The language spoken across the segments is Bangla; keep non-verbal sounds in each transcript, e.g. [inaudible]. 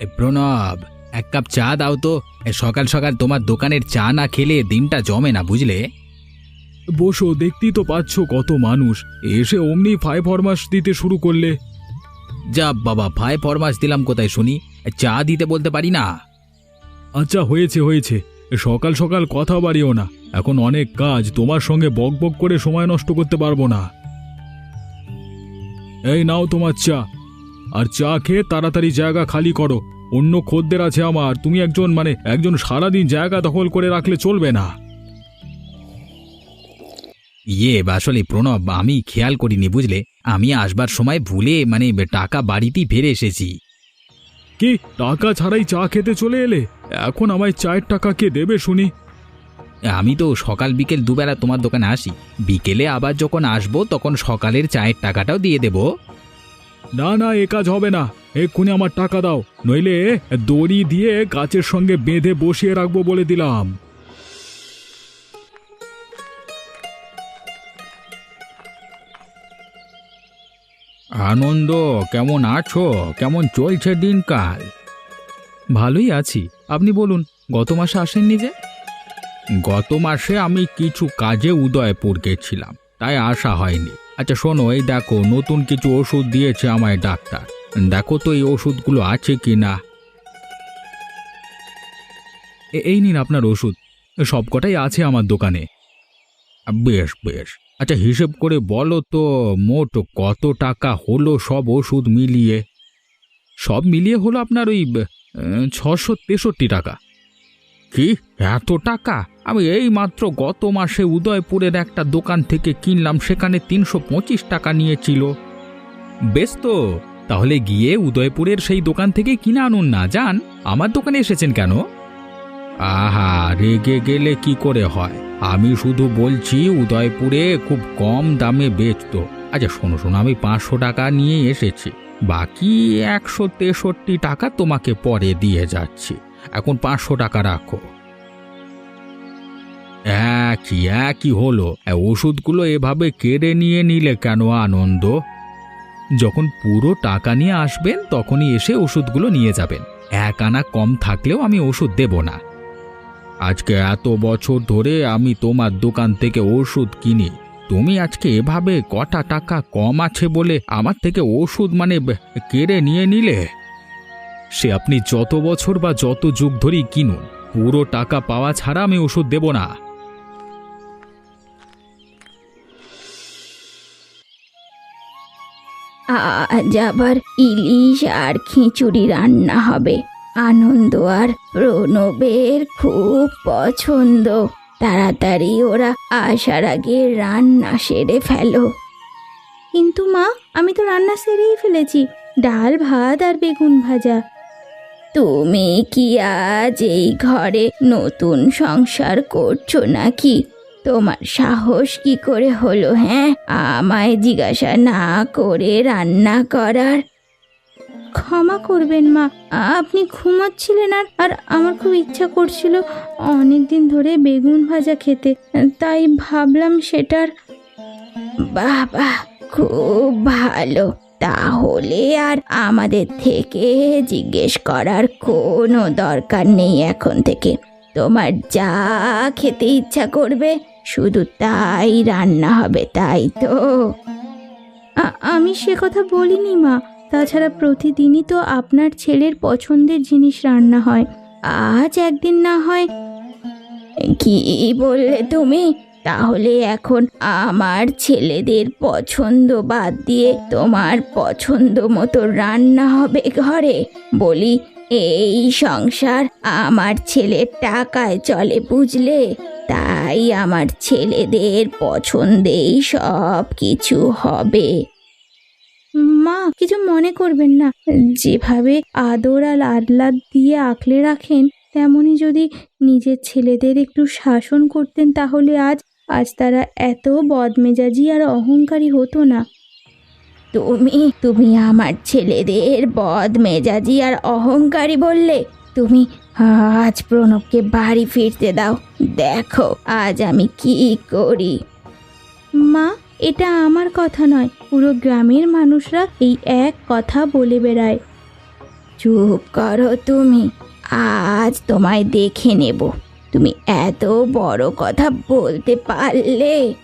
এ, প্রণব এক কাপ চা দাও তো। এ, সকাল সকাল তোমার দোকানের চা না খেলে দিনটা জমে না বুঝলে? বসো দেখতেই তো পাচ্ছ কত মানুষ। এসে অমনি ফাই ফরমাস দিতে শুরু করলে। যা বাবা ভাই ফরমাস দিলাম কোথায় শুনি? এ, চা দিতে বলতে পারি না? আচ্ছা হয়েছে হয়েছে। সকাল সকাল কথা বাড়িও না। এখন অনেক কাজ তোমার সঙ্গে বক বক করে সময় নষ্ট করতে পারব না। এই নাও তোমার চা। আর চা খেয়ে তাড়াতাড়ি জায়গা খালি করো। অন্য খদ্দের আছে আমার। তুমি একজন মানে একজন সারাদিন জায়গা দখল করে রাখলে চলবে না। ইয়ে আসলে প্রণব আমি খেয়াল করিনি বুঝলে? আমি আসবার সময় ভুলে মানে টাকা বাড়িতেই ফেলে এসেছি। কি? টাকা ছাড়াই চা খেতে চলে এলে? এখন আমায় চায়ের টাকা কে দেবে শুনি? আমি তো সকাল বিকেল দুবেলা তোমার দোকানে আসি। বিকেলে আবার যখন আসব তখন সকালের চায়ের টাকাটাও দিয়ে দেব। না না এ কাজ হবে না। এক্ষুনি আমার টাকা দাও। নইলে দড়ি দিয়ে গাছের সঙ্গে বেঁধে বসিয়ে রাখব বলে দিলাম। আনন্দ কেমন আছো? কেমন চলছে দিনকাল? ভালোই আছি। আপনি বলুন গত মাসে আসেননি যে? গত মাসে আমি কিছু কাজে উদয়পুর গেছিলাম তাই আসা হয়নি। আচ্ছা শোনো, এই দেখো, নতুন কিছু ওষুধ দিয়েছে আমায় ডাক্তার। দেখো তো এই ওষুধগুলো আছে কি না এ- এই নিন আপনার ওষুধ। সবকটাই আছে আমার দোকানে। বেশ বেশ। আচ্ছা হিসেব করে বলো তো, মোট কত টাকা হলো সব ওষুধ মিলিয়ে? সব মিলিয়ে হলো আপনার ওই ছশো তেষট্টি টাকা। কি? এত টাকা? আমি এই মাত্র গত মাসে উদয়পুরের একটা দোকান থেকে কিনলাম, সেখানে তিনশো পঁচিশ টাকা নিয়েছিল। বেশ তো, তাহলে গিয়ে উদয়পুরের সেই দোকান থেকে কিনে আনুন না, যান। আমার দোকানে এসেছেন কেন? আহা, রেগে গেলে কি করে হয়? আমি শুধু বলছি, উদয়পুরে খুব কম দামে বেচতো। আচ্ছা শোনো শোনো, আমি পাঁচশো টাকা নিয়ে এসেছি। বাকি একশো তেষট্টি টাকা তোমাকে পরে দিয়ে যাচ্ছি। এখন পাঁচশো টাকা রাখো। একই একই হলো। ওষুধগুলো এভাবে কেড়ে নিয়ে নিলে কেন আনন্দ? যখন পুরো টাকা নিয়ে আসবেন, তখনই এসে ওষুধগুলো নিয়ে যাবেন। এক আনা কম থাকলেও আমি ওষুধ দেব না। আজকে এত বছর ধরে আমি তোমার দোকান থেকে ওষুধ কিনি। তুমি আজকে এভাবে কটা টাকা কম আছে বলে আমার থেকে ওষুধ মানে কেড়ে নিয়ে নিলে? সে আপনি যত বছর বা যত যুগ ধরেই কিনুন, পুরো টাকা পাওয়া ছাড়া আমি ওষুধ দেব না। আজ আবার ইলিশ আর খিচুড়ি রান্না হবে। আনন্দ আর প্রণবের খুব পছন্দ। তাড়াতাড়ি ওরা আসার আগে রান্না সেরে ফেলো। কিন্তু মা আমি তো রান্না সেরেই ফেলেছি। ডাল ভাত আর বেগুন ভাজা। তুমি কি আজ এই ঘরে নতুন সংসার করছ নাকি? তোমার সাহস কি করে হলো হ্যাঁ? আমায় জিজ্ঞাসা না করে রান্না করার। ক্ষমা করবেন মা, আপনি ঘুমাচ্ছিলেন আর আর আমার খুব ইচ্ছা করছিল অনেক দিন ধরে বেগুন ভাজা খেতে, তাই ভাবলাম সেটার বাহ খুব ভালো। তাহলে আর আমাদের থেকে জিজ্ঞেস করার কোনো দরকার নেই এখন থেকে। তোমার যা খেতে ইচ্ছা করবে শুধু তাই রান্না হবে, তাই তো? আমি সে কথা বলিনি, মা। তাছাড়া প্রতিদিনই তো আপনার ছেলের পছন্দের জিনিস রান্না হয়। আজ একদিন না হয় কি বললে তুমি? তাহলে এখন আমার ছেলেদের পছন্দ বাদ দিয়ে তোমার পছন্দ মতো রান্না হবে ঘরে। বলি এই সংসার আমার ছেলের টাকায় চলে বুঝলে? তাই আমার ছেলেদের পছন্দেই সব কিছু হবে। মা, কিছু মনে করবেন না। যেভাবে আদর আর আহ্লাদ দিয়ে আঁকলে রাখেন, তেমনি যদি নিজের ছেলেদের একটু শাসন করতেন তাহলে আজ আজ তারা এত বদমেজাজি আর অহংকারী হতো না। তুমি তুমি আমার ছেলেদের বদ মেজাজি আর অহংকারী বললে, তুমি আজ প্রণবকে বাড়ি ফিরতে দাও। দেখো আজ আমি কি করি। মা, এটা আমার কথা নয়। পুরো গ্রামের মানুষরা এই এক কথা বলে বেড়ায়। চুপ করো তুমি, আজ তোমায় দেখে নেব। তুমি এত বড় কথা বলতে পারলে।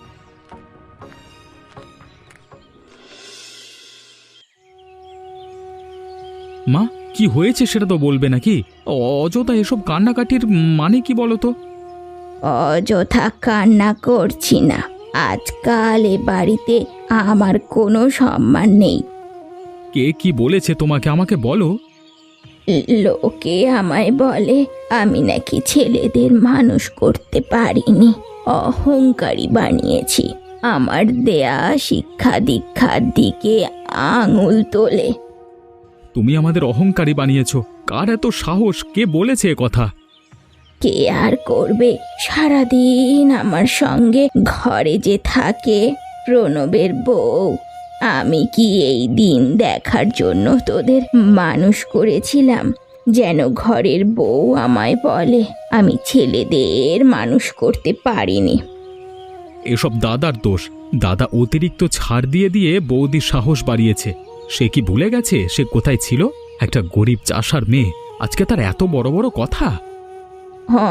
মা কি হয়েছে সেটা তো বলবে নাকি? অযথা এসব কান্নাকাটির মানে কি বলো তো? অযথা কান্না করছি না। আজকাল এ বাড়িতে আমার কোনো সম্মান নেই। কে কি বলেছে তোমাকে আমাকে বলো? লোকে আমায় বলে আমি নাকি ছেলেদের মানুষ করতে পারিনি। অহংকারী বানিয়েছি। আমার দেয়া শিক্ষা দীক্ষার দিকে আঙুল তোলে। তুমি আমাদের অহংকারী বানিয়েছো। কার এত সাহস? কে বলেছে এ কথা? কে আর করবে? সারাদিন আমার সঙ্গে ঘরে যে থাকে প্রণবের বউ। আমি কি এই দিন দেখার জন্য তোদের মানুষ করেছিলাম? যেন ঘরের বউ আমায় বলে আমি ছেলেদের মানুষ করতে পারিনি। এসব দাদার দোষ। দাদা অতিরিক্ত ছাড় দিয়ে দিয়ে বৌদির সাহস বাড়িয়েছে। সে কি ভুলে গেছে সে কোথায় ছিল? একটা গরিব চাষার মেয়ে। আজকে তার এত বড় বড় কথা।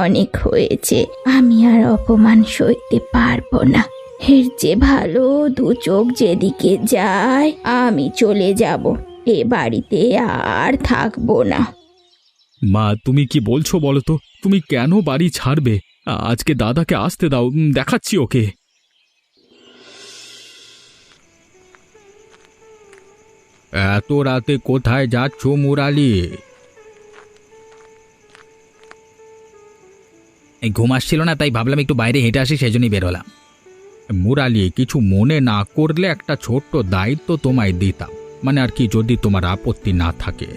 অনেক হয়েছে। আমি আর অপমান সইতে পারব না। এর যে ভালো দু চোখ যেদিকে যায় আমি চলে যাব। এ বাড়িতে আর থাকব না। মা তুমি কি বলছো বলো তো? তুমি কেন বাড়ি ছাড়বে? আজকে দাদাকে আসতে দাও। দেখাচ্ছি ওকে। এত রাতে কোথায় যাচ্ছ মুরালি? এই ঘুম আসছিল না তাই ভাবলাম একটু বাইরে হেঁটে আসি সেজন্যই বেরোলাম মুরালি কিছু মনে না করলে একটা ছোট্ট দায়িত্ব তোমায় দিতাম। মানে আর কি যদি তোমার আপত্তি না থাকে।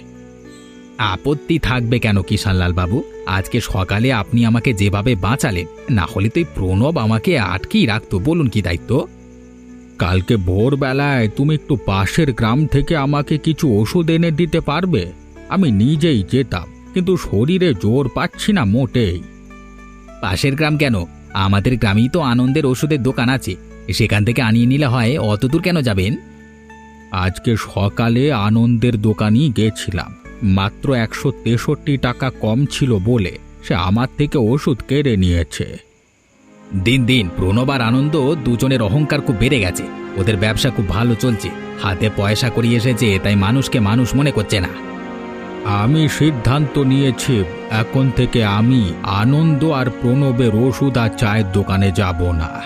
আপত্তি থাকবে কেন কিষানলাল বাবু? আজকে সকালে আপনি আমাকে যেভাবে বাঁচালেন না হলে তো এই প্রণব আমাকে আটকেই রাখতো বলুন কি দায়িত্ব? কালকে ভোরবেলায় তুমি একটু পাশের গ্রাম থেকে আমাকে কিছু ওষুধ এনে দিতে পারবে? আমি নিজেই যেতাম কিন্তু শরীরে জোর পাচ্ছি না মোটেই। পাশের গ্রাম কেন? আমাদের গ্রামেই তো আনন্দের ওষুধের দোকান আছে। সেখান থেকে আনিয়ে নিলে হয় অত দূর কেন যাবেন? আজকে সকালে আনন্দের দোকানই গেছিলাম। মাত্র একশো তেষট্টি টাকা কম ছিল বলে সে আমার থেকে ওষুধ কেড়ে নিয়েছে। দিন দিন প্রণব আর আনন্দ দুজনের অহংকার খুব বেড়ে গেছে। ওদের ব্যবসা খুব ভালো চলছে। হাতে পয়সা করিয়ে এসেছে তাই মানুষকে মানুষ মনে করছে না। আমি সিদ্ধান্ত নিয়েছি এখন থেকে আমি আনন্দ আর প্রণবের ওষুধ আর চায়ের দোকানে যাব না।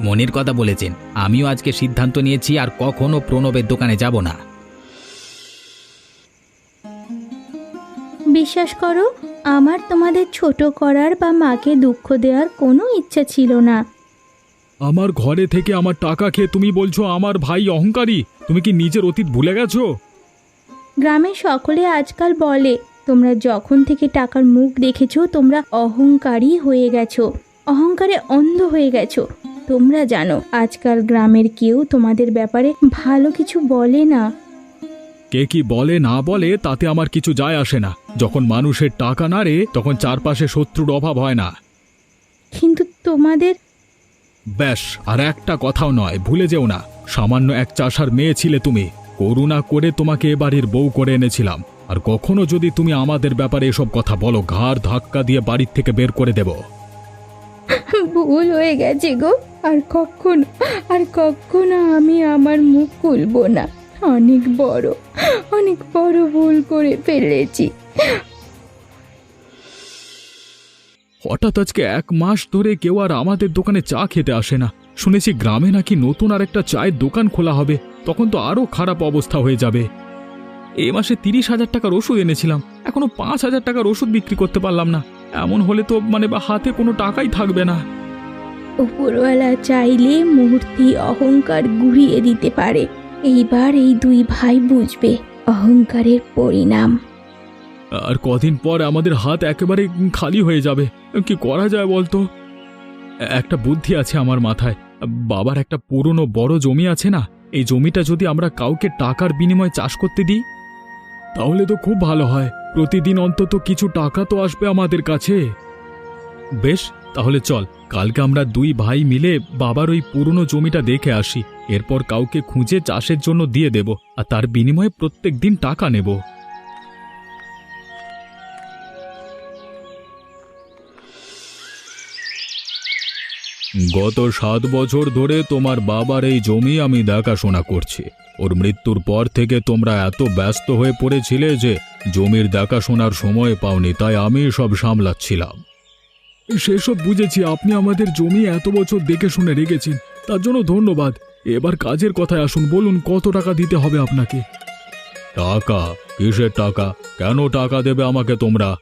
মনের কথা বলেছেন আমিও আজকে সিদ্ধান্ত নিয়েছি আর কখনো প্রণবের দোকানে যাব না। বিশ্বাস করো আমার তোমাদের ছোট করার বা মাকে দুঃখ দেওয়ার কোনো ইচ্ছা ছিল না। আমার ঘরে থেকে আমার টাকা খেয়ে তুমি বলছো আমার ভাই অহংকারী তুমি কি নিজের অতীত ভুলে গেছো? গ্রামের সকলে আজকাল বলে তোমরা যখন থেকে টাকার মুখ দেখেছ তোমরা অহংকারী হয়ে গেছো অহংকারে অন্ধ হয়ে গেছো। তোমরা জানো আজকাল গ্রামের কেউ তোমাদের ব্যাপারে ভালো কিছু বলে না। কে কি বলে না বলে তাতে আমার কিছু যায় আসে না। যখন মানুষের টাকা নাড়ে তখন চারপাশে শত্রুর অভাব হয় না। কিন্তু তোমাদের ব্যাস আর একটা কথাও নয় ভুলে যেও না। সামান্য এক চাষার মেয়ে ছিলে তুমি। করুণা করে তোমাকে এ বাড়ির বউ করে এনেছিলাম। আর কখনো যদি তুমি আমাদের ব্যাপারে এসব কথা বলো ঘাড় ধাক্কা দিয়ে বাড়ির থেকে বের করে দেব। ভুল হয়ে গেছে গো। আর কখনো আর কখনো আমি আমার মুখ খুলবো না। অনেক বড় অনেক বড় ভুল করে ফেলেছি। হঠাৎ আজকে এক মাস ধরে কেউ আর আমাদের দোকানে চা খেতে আসে না। শুনেছি গ্রামে নাকি নতুন আর একটা চায়ের দোকান খোলা হবে তখন তো আরও খারাপ অবস্থা হয়ে যাবে। এ মাসে তিরিশ হাজার টাকার ওষুধ এনেছিলাম এখনও পাঁচ হাজার টাকার ওষুধ বিক্রি করতে পারলাম না। এমন হলে তো মানে বা হাতে কোনো টাকাই থাকবে না। উপরওয়ালা চাইলে মূর্তি অহংকার ঘুরিয়ে দিতে পারে। এইবার এই দুই ভাই বুঝবে অহংকারের পরিণাম। আর কদিন পর আমাদের হাত একেবারে খালি হয়ে যাবে। কি করা যায় বলতো? একটা বুদ্ধি আছে আমার মাথায়। বাবার একটা পুরনো বড় জমি আছে না? এই জমিটা যদি আমরা কাউকে টাকার বিনিময়ে চাষ করতে দিই, তাহলে তো খুব ভালো হয়। প্রতিদিন অন্তত কিছু টাকা তো আসবে আমাদের কাছে। বেশ তাহলে চল, কালকে আমরা দুই ভাই মিলে বাবার ওই পুরনো জমিটা দেখে আসি। এরপর কাউকে খুঁজে চাষের জন্য দিয়ে দেব, আর তার বিনিময়ে প্রত্যেক দিন টাকা নেব। গত সাত বছর ধরে তোমার বাবার এই জমি আমি দেখাশোনা করছি। ওর মৃত্যুর পর থেকে তোমরা এত ব্যস্ত হয়ে পড়েছিলে যে জমির দেখাশোনার সময় পাওনি, তাই আমি সব সামলাচ্ছিলাম। সেসব বুঝেছি আপনি আমাদের জমি এত বছর দেখে শুনে রেখেছেন তার জন্য ধন্যবাদ। এবার কাজের কথায় আসুন বলুন কত টাকা দিতে হবে আপনাকে? টাকা? কিসের টাকা? কেন টাকা দেবে আমাকে তোমরা?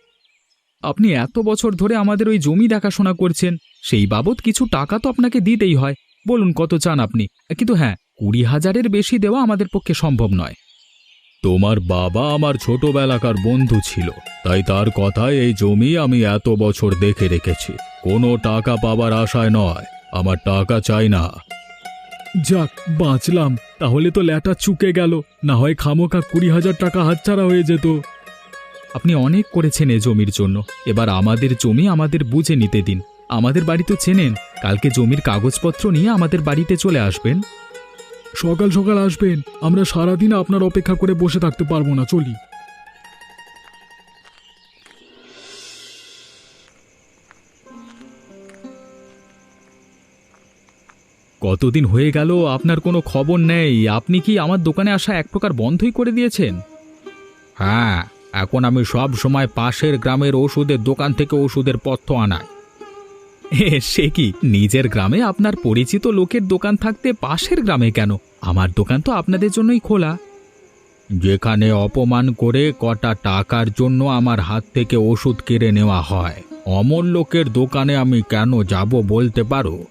আপনি এত বছর ধরে আমাদের ওই জমি দেখাশোনা করছেন সেই বাবদ কিছু টাকা তো আপনাকে দিতেই হয়। বলুন কত চান আপনি? কিন্তু হ্যাঁ কুড়ি হাজারের বেশি দেওয়া আমাদের পক্ষে সম্ভব নয়। তোমার বাবা আমার ছোটবেলাকার বন্ধু ছিল, তাই তার কথায় এই জমি আমি এত বছর দেখে রেখেছি। কোনো টাকা পাবার আশায় নয়, আমার টাকা চাই না। যাক, বাঁচলাম, তাহলে তো ল্যাটা চুকে গেল, না হয় খামোকা কুড়ি হাজার টাকা হাতছাড়া হয়ে যেত। আপনি অনেক করেছেন এ জমির জন্য, এবার আমাদের জমি আমাদের বুঝে নিতে দিন। আমাদের বাড়ি তো চেনেন, কালকে জমির কাগজপত্র নিয়ে আমাদের বাড়িতে চলে আসবেন। সকাল সকাল আসবেন। আমরা সারাদিন আপনার অপেক্ষা করে বসে থাকতে পারব না, চলি। কতদিন হয়ে গেল, আপনার কোনো খবর নেই। আপনি কি আমার দোকানে আসা এক প্রকার বন্ধই করে দিয়েছেন? হ্যাঁ এখন আমি সব সময় পাশের গ্রামের ওষুধের দোকান থেকে ওষুধের পথ্য আনাই। [laughs] সে কি, নিজের গ্রামে আপনার পরিচিত লোকের দোকান থাকতে পাশের গ্রামে কেন? আমার দোকান তো আপনাদের জন্যই খোলা। যেখানে অপমান করে কটা টাকার জন্য আমার হাত থেকে ওষুধ কেড়ে নেওয়া হয় অমর লোকের দোকানে আমি কেন যাব বলতে পারো?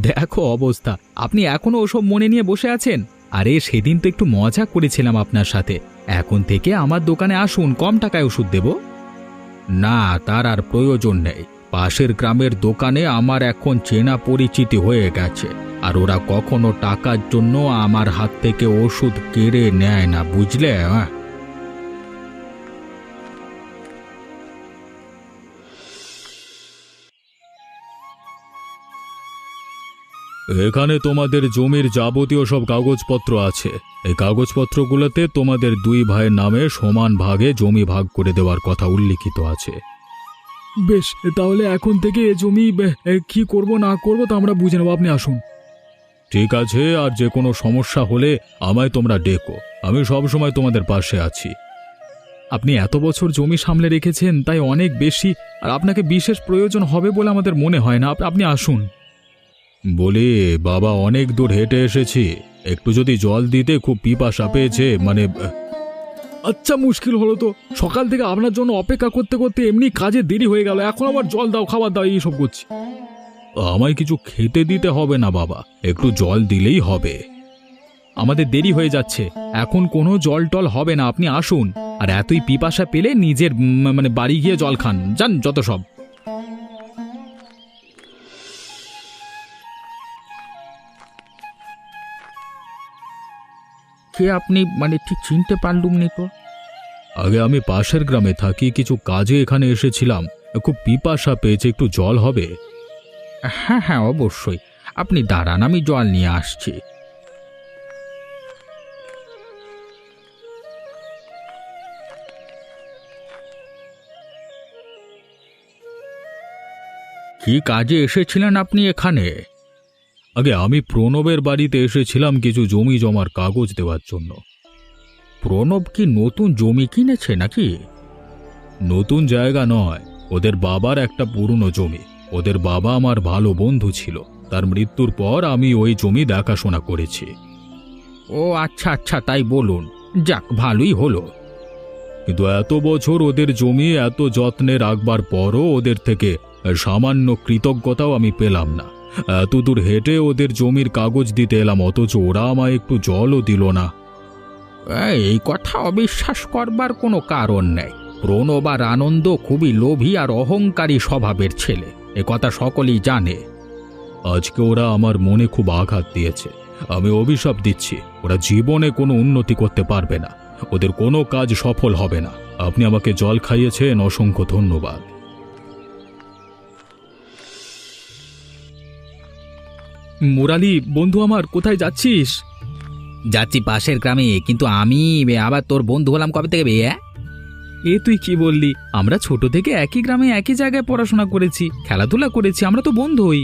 দেখো অবস্থা, আপনি এখনও ওসব মনে নিয়ে বসে আছেন? আরে, সেদিন তো একটু মজা করেছিলাম আপনার সাথে। এখন থেকে আমার দোকানে আসুন, কম টাকায় ওষুধ দেব। না, তার আর প্রয়োজন নেই। পাশের গ্রামের দোকানে আমার এখন চেনা পরিচিতি হয়ে গেছে, আর ওরা কখনো টাকার জন্য আমার হাত থেকে ওষুধ কেড়ে নেয় না, বুঝলে? হ্যাঁ এখানে তোমাদের জমির যাবতীয় সব কাগজপত্র আছে। এই কাগজপত্রগুলোতে তোমাদের দুই ভাইয়ের নামে সমান ভাগে জমি ভাগ করে দেওয়ার কথা উল্লিখিত আছে। বেশ তাহলে এখন থেকে এ জমি কি করব না করব তা আমরা বুঝে নেব। আপনি আসুন। ঠিক আছে আর যে কোনো সমস্যা হলে আমায় তোমরা ডেকো। আমি সব সময় তোমাদের পাশে আছি। আপনি এত বছর জমি সামলে রেখেছেন তাই অনেক বেশি আর আপনাকে বিশেষ প্রয়োজন হবে বলে আমাদের মনে হয় না। আপনি আসুন। বলি বাবা অনেক দূর হেঁটে এসেছি। একটু যদি জল দিতে খুব পিপাসা পেয়েছে মানে আচ্ছা মুশকিল হলো তো। সকাল থেকে আপনার জন্য অপেক্ষা করতে করতে এমনি কাজে দেরি হয়ে গেল। এখন আবার জল দাও, খাবার দাও, এইসব করছি। আমায় কিছু খেতে দিতে হবে না, বাবা। একটু জল দিলেই হবে। আমাদের দেরি হয়ে যাচ্ছে। এখন কোনো জল টল হবে না। আপনি আসুন। আর এতই পিপাসা পেলে নিজের মানে বাড়ি গিয়ে জল খান। যান, যত সব। কে আপনি মানে ঠিক চিনতে পারলুম নি তো? আগে আমি পাশের গ্রামে থাকি কিছু কাজে এখানে এসেছিলাম। খুব পিপাসা পেয়েছে একটু জল হবে। হ্যাঁ হ্যাঁ অবশ্যই। আপনি দাঁড়ান আমি জল নিয়ে আসছি। কি কাজে এসেছিলেন আপনি এখানে? আগে আমি প্রণবের বাড়িতে এসেছিলাম কিছু জমি জমার কাগজ দেওয়ার জন্য। প্রণব কি নতুন জমি কিনেছে নাকি? নতুন জায়গা নয়, ওদের বাবার একটা পুরনো জমি। ওদের বাবা আমার ভালো বন্ধু ছিল। তার মৃত্যুর পর আমি ওই জমি দেখাশোনা করেছি। ও আচ্ছা আচ্ছা তাই বলুন। যাক, ভালোই হলো। কিন্তু এত বছর ওদের জমি এত যত্নে রাখবার পরও ওদের থেকে সামান্য কৃতজ্ঞতাও আমি পেলাম না। এত দূর হেঁটে ওদের জমির কাগজ দিতে এলাম, অথচ ওরা আমায় একটু জলও দিল না। এই কথা অবিশ্বাস করবার কোনো কারণ নেই। প্রণব আর আনন্দ খুবই লোভী আর অহংকারী স্বভাবের ছেলে এ কথা সকলেই জানে। আজকে ওরা আমার মনে খুব আঘাত দিয়েছে। আমি অভিশাপ দিচ্ছি ওরা জীবনে কোনো উন্নতি করতে পারবে না। ওদের কোনো কাজ সফল হবে না। আপনি আমাকে জল খাইয়েছেন অসংখ্য ধন্যবাদ। মুরালি বন্ধু আমার কোথায় যাচ্ছিস? যাচ্ছি পাশের গ্রামে, কিন্তু আমি আবার তোর বন্ধু হলাম কবে থেকে বে হ্যাঁ? এ তুই কি বললি? আমরা ছোট থেকে একই গ্রামে একই জায়গায় পড়াশোনা করেছি, খেলাধুলা করেছি, আমরা তো বন্ধুই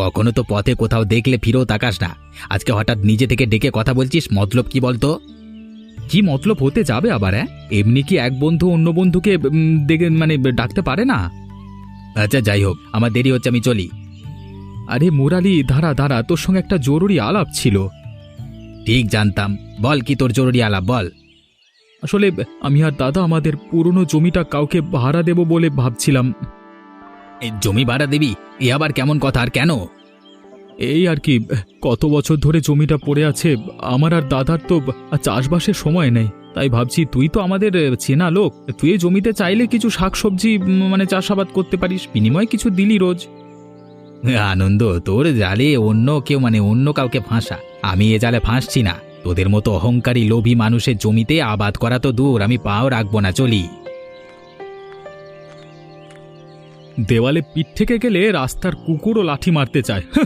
কখনো তো পথে কোথাও দেখলে ফিরেও তাকাস না। আজকে হঠাৎ নিজে থেকে ডেকে কথা বলছিস, মতলব কি বলতো? কি মতলব হতে যাবে আবার হ্যাঁ এমনি কি এক বন্ধু অন্য বন্ধুকে দেখে মানে ডাকতে পারে না? আচ্ছা যাই হোক, আমার দেরি হচ্ছে, আমি চলি। আরে মুরালি ধারা ধারা তোর সঙ্গে একটা জরুরি আলাপ ছিল। ঠিক জানতাম। বল কি তোর জরুরি আলাপ বল। আসলে আমি আর দাদা আমাদের পুরনো জমিটা কাউকে ভাড়া দেব বলে ভাবছিলাম। এই জমি ভাড়া দিবি? এ আবার কেমন কথা আর কেন? এই আর কি কত বছর ধরে জমিটা পড়ে আছে আমার আর দাদার তো চাষবাসের সময় নেই। তাই ভাবছি তুই তো আমাদের চেনা লোক তুই এই জমিতে চাইলে কিছু শাকসবজি মানে চাষাবাদ করতে পারিস বিনিময়ে কিছু দিলি রোজ। আনন্দ, তোর জালে অন্য কেউ মানে অন্য কাউকে ফাঁসা। আমি এ জালে ফাঁসছি না। তোদের মতো অহংকারী লোভী মানুষের জমিতে আবাদ করা তো দূর, আমি পাও রাখব না, চলি। দেওয়ালে পিঠ থেকে গেলে রাস্তার কুকুরও লাঠি মারতে চায়। হাহ।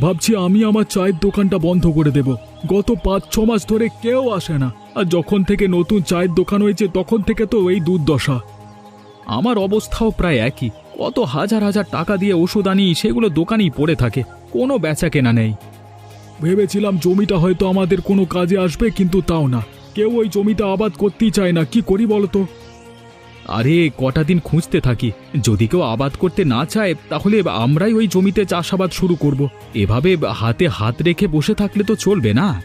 ভাবছি আমি আমার চায়ের দোকানটা বন্ধ করে দেব। গত পাঁচ, ছ মাস ধরে কেউ আসে না। আর যখন থেকে নতুন চায়ের দোকান হয়েছে, তখন থেকে তো এই দুর্দশা। আমার অবস্থাও প্রায় একই। কত হাজার হাজার টাকা দিয়ে ওষুধ আনি, সেগুলো দোকানেই পড়ে থাকে। কোনো বেচা কেনা নেই। ভেবেছিলাম জমিটা হয়তো আমাদের কোনো কাজে আসবে, কিন্তু তাও না। কেউ ওই জমিটা আবাদ করতেই চায় না। কি করি বলতো আরে, কটা দিন খুঁজতে থাকি। যদি কেউ আবাদ করতে না চায়, তাহলে আমরাই ওই জমিতে চাষাবাদ শুরু করব। এভাবে হাতে হাত রেখে বসে থাকলে তো চলবে না?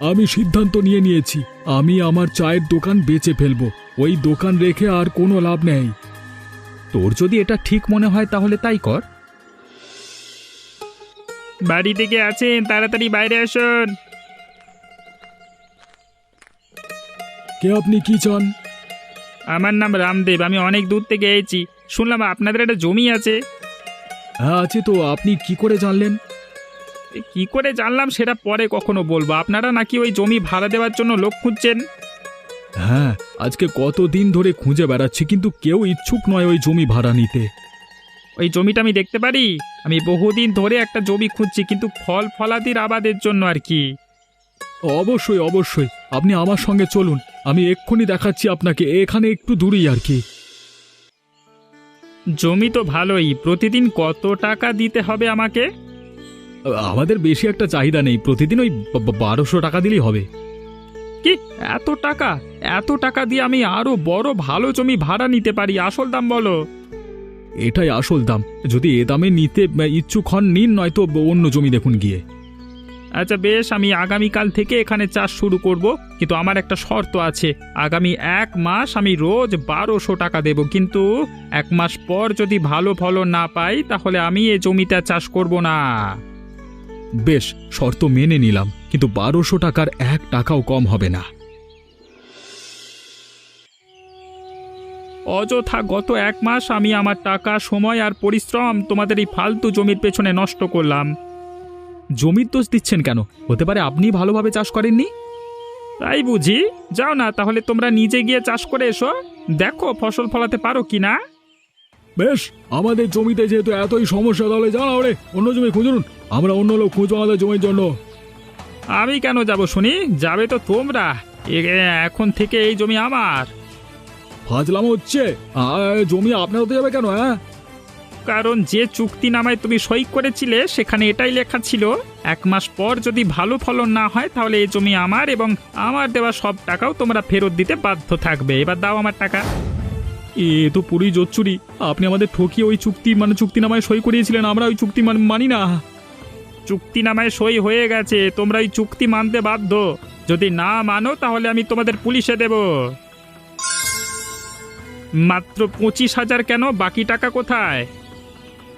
আমি সিদ্ধান্ত নিয়ে নিয়েছি। আমি আমার চায়ের দোকান বেচে ফেলব। ওই দোকান রেখে আর কোনো লাভ নেই। তোর যদি এটা ঠিক মনে হয় তাহলে তাই কর। বাড়ি থেকে আছেন তাড়াতাড়ি বাইরে আসুন। কে আপনি কি চান? আমার নাম রামদেব আমি অনেক দূর থেকে এসেছি। শুনলাম আপনাদের একটা জমি আছে। হ্যাঁ আছে তো আপনি কি করে জানলেন? এ, কি করে জানলাম সেটা পরে কখনো বলব। আপনারা নাকি ওই জমি ভাড়া দেওয়ার জন্য লোক খুঁজছেন? হ্যাঁ আজকে কতদিন ধরে খুঁজে বেড়াচ্ছি কিন্তু কেউ ইচ্ছুক নয় ওই জমি ভাড়া নিতে। ওই জমিটা আমি দেখতে পারি? আমি বহুদিন ধরে একটা জমি খুঁজছি কিন্তু ফল ফলাদির আবাদের জন্য আর কি। অবশ্যই অবশ্যই আপনি আমার সঙ্গে চলুন আমি এক্ষুনি দেখাচ্ছি আপনাকে এখানে একটু দূরেই আর কি। জমি তো ভালোই প্রতিদিন কত টাকা দিতে হবে আমাকে? আমাদের বেশি একটা চাহিদা নেই প্রতিদিন ওই বারোশো টাকা দিলেই হবে। কি? এত টাকা? এত টাকা দিয়ে আমি আরও বড় ভালো জমি ভাড়া নিতে পারি আসল দাম বলো। এটাই আসল দাম। যদি এ দামে নিতে ইচ্ছুক হন নিন নয়তো অন্য জমি দেখুন গিয়ে। আচ্ছা বেশ আমি আগামীকাল থেকে এখানে চাষ শুরু করব কিন্তু আমার একটা শর্ত আছে। আগামী এক মাস আমি রোজ বারোশো টাকা দেব কিন্তু এক মাস পর যদি ভালো ফলন না পাই তাহলে আমি এই জমিটা চাষ করব না। বেশ শর্ত মেনে নিলাম কিন্তু বারোশো টাকার এক টাকাও কম হবে না। অযথা গত এক মাস আমি আমার টাকা সময় আর পরিশ্রম তোমাদের এই ফালতু জমির পেছনে নষ্ট করলাম। জমির দোষ দিচ্ছেন কেন? হতে পারে আপনি ভালোভাবে চাষ করেননি? তাই বুঝি। যাও না তাহলে তোমরা নিজে গিয়ে চাষ করে এসো। দেখো ফসল ফলাতে পারো কি না বেশ আমাদের জমিতে যেহেতু এতই সমস্যা তাহলে জানাও রে অন্য জমি খুঁজুন আমরা অন্য লোক খুঁজবো আমাদের জমির জন্য। আমি কেন যাব শুনি? যাবে তো তোমরা। এ- এখন থেকে এই জমি আমার। ফাজলাম হচ্ছে। আ, জমি আপনার হতে যাবে কেন হ্যাঁ? কারণ যে চুক্তি নামায় তুমি সই করেছিলে সেখানে এটাই লেখা ছিল এক মাস পর যদি ভালো ফলন না হয় তাহলে এই জমি আমার এবং আমার দেওয়া সব টাকাও তোমরা ফেরত দিতে বাধ্য থাকবে। এবার দাও আমার টাকা। এ তো পুরোই জোচ্চুরি। আপনি আমাদের ঠকিয়ে ওই চুক্তি মানে চুক্তিনামায় সই করিয়েছিলেন আমরা ওই চুক্তি মান- মানি না। চুক্তি নামায় সই হয়ে গেছে তোমরা ওই চুক্তি মানতে বাধ্য। যদি না মানো তাহলে আমি তোমাদের পুলিশে দেব। মাত্র পঁচিশ হাজার কেন বাকি টাকা কোথায়?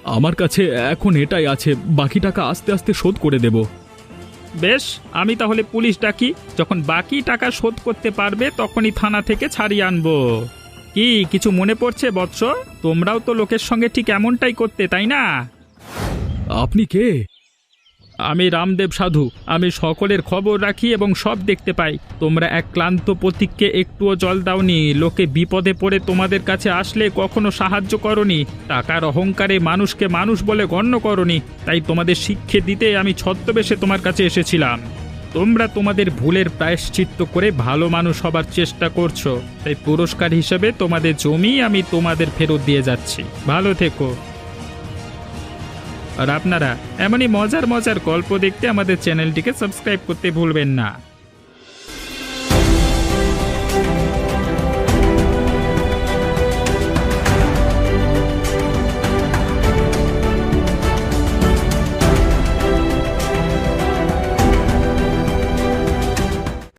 আমার কাছে এখন এটাই আছে বাকি টাকা আস্তে আস্তে শোধ করে দেব। বেশ আমি তাহলে পুলিশ ডাকি যখন বাকি টাকা শোধ করতে পারবে তখনই থানা থেকে ছাড়িয়ে আনব। কি কিছু মনে পড়ছে বৎস? তোমরাও তো লোকের সঙ্গে ঠিক এমনটাই করতে তাই না? আপনি কে? আমি রামদেব সাধু। আমি সকলের খবর রাখি এবং সব দেখতে পাই। তোমরা এক ক্লান্ত প্রতীককে একটুও জল দাওনি। লোকে বিপদে পড়ে তোমাদের কাছে আসলে কখনো সাহায্য করনি। টাকার অহংকারে মানুষকে মানুষ বলে গণ্য করনি। তাই তোমাদের শিক্ষে দিতে আমি ছদ্মবেশে তোমার কাছে এসেছিলাম। তোমরা তোমাদের ভুলের প্রায়শ্চিত্ত করে ভালো মানুষ হবার চেষ্টা করছ। তাই পুরস্কার হিসেবে তোমাদের জমি আমি তোমাদের ফেরত দিয়ে যাচ্ছি। ভালো থেকো। আর আপনারা এমনই মজার মজার গল্প দেখতে আমাদের চ্যানেলটিকে সাবস্ক্রাইব করতে ভুলবেন না।